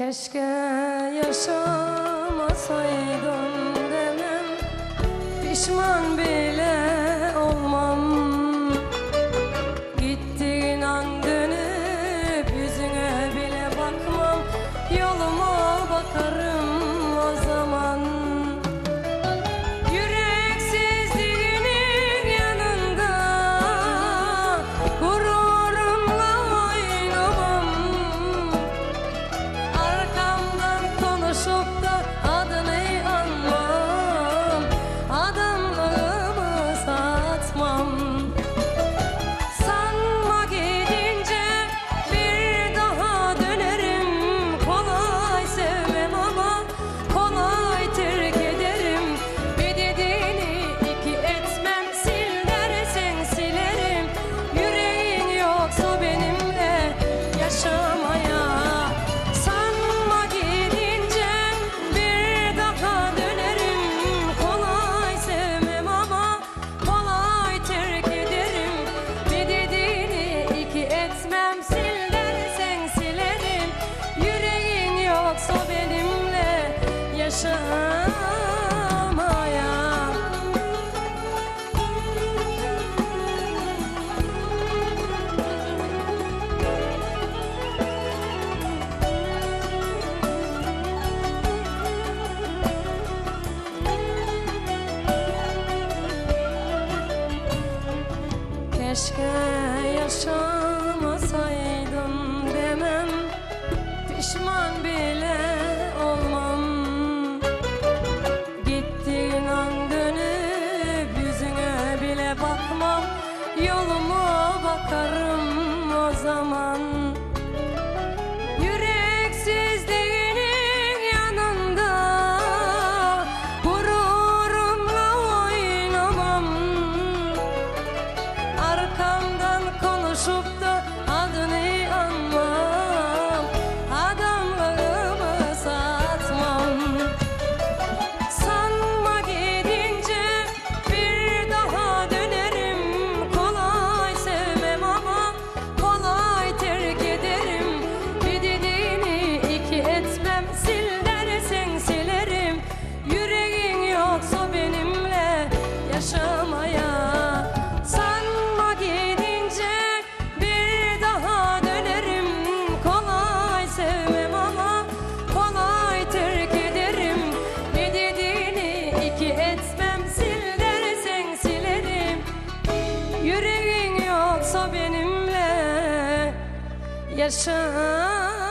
Keşke yaşamasaydım demem. Pişman bir yaşamaya Keşke yaşamasaydım demem. Pişman Yoluma bakarım o zaman. Yüreksizliğinin yanında Gururumla oynamam. Arkamdan konuşup yaşamaya. Sanma gidince bir daha dönerim. Kolay sevmem ama kolay terk ederim. Ne dediğini iki etmem sil dersen silerim. Yüreğin yoksa benimle yaşa.